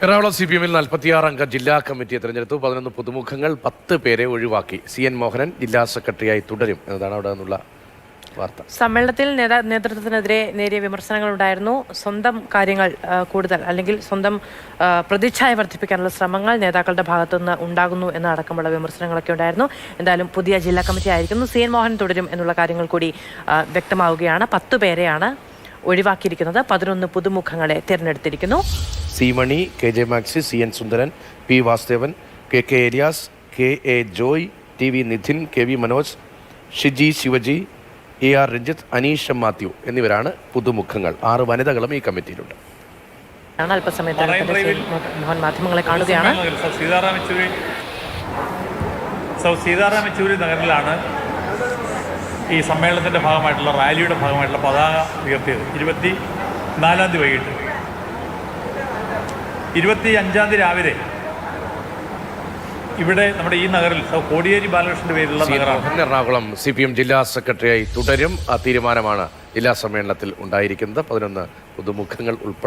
Ernakulam C P എമ്മിൽ നാൽപ്പത്തിയാറ് അംഗ ജില്ലാ കമ്മിറ്റിയെ തെരഞ്ഞെടുത്തു. പതിനൊന്ന് പുതുമുഖങ്ങൾ പത്ത് പേരെ ഒഴിവാക്കി. സി എൻ മോഹനൻ ജില്ലാ സെക്രട്ടറിയായി തുടരും എന്നതാണ് അവിടെ നിന്നുള്ള വാർത്ത. സമ്മേളനത്തിൽ നേതാ നേതൃത്വത്തിനെതിരെ നേരിയ വിമർശനങ്ങൾ ഉണ്ടായിരുന്നു സ്വന്തം കാര്യങ്ങൾ കൂടുതൽ അല്ലെങ്കിൽ സ്വന്തം പ്രതിച്ഛായ വർദ്ധിപ്പിക്കാനുള്ള ശ്രമങ്ങൾ നേതാക്കളുടെ ഭാഗത്തുനിന്ന് ഉണ്ടാകുന്നു എന്നടക്കമുള്ള വിമർശനങ്ങളൊക്കെ ഉണ്ടായിരുന്നു. എന്തായാലും പുതിയ ജില്ലാ കമ്മിറ്റി ആയിരിക്കുന്നു. സി എൻ മോഹൻ തുടരും എന്നുള്ള കാര്യങ്ങൾ കൂടി വ്യക്തമാവുകയാണ്. പത്തു പേരെയാണ് ഒഴിവാക്കിയിരിക്കുന്നത്. പതിനൊന്ന് പുതുമുഖങ്ങളെ തിരഞ്ഞെടുത്തിരിക്കുന്നു. C Mani K J Maxi C N Sundaran P Vasudevan K K Arias K A Joy T V Nidhin K V Manoj Shiji Shivaji A R Ranjith Aneesh M Mathew എന്നിവരാണ് പുതുമുഖങ്ങൾ. ആറ് വനിതകളും ഈ കമ്മിറ്റിയിലുണ്ട്. ആണ് അല്പസമയത്ത് തന്നെ മോഹൻ മാധ്യമങ്ങളെ കാണുകയാണ്. സൗ സീതാറാം യെച്ചൂരി സൗ സീതാറാം യെച്ചൂരി നഗറിലാണ് ഈ സമ്മേളനത്തിന്റെ ഭാഗമായിട്ടുള്ള റാലിയുടെ ഭാഗമായിട്ടുള്ള പതാക ഉയർത്തിയത്. ഇരുപത്തി നാലാം തീയതി വൈകിട്ട്. ഇരുപത്തി അഞ്ചാം തീയതി രാവിലെ ഇവിടെ നമ്മുടെ ഈ നഗറിൽ കോടിയേരി ബാലകൃഷ്ണന്റെ പേരിലുള്ള എറണാകുളം സി പി എം ജില്ലാ സെക്രട്ടറിയായി തുടരും. ആ തീരുമാനമാണ് ജില്ലാ സമ്മേളനത്തിൽ ഉണ്ടായിരിക്കുന്നത്. പതിനൊന്ന് പുതുമുഖങ്ങൾ ഉൾപ്പെടെ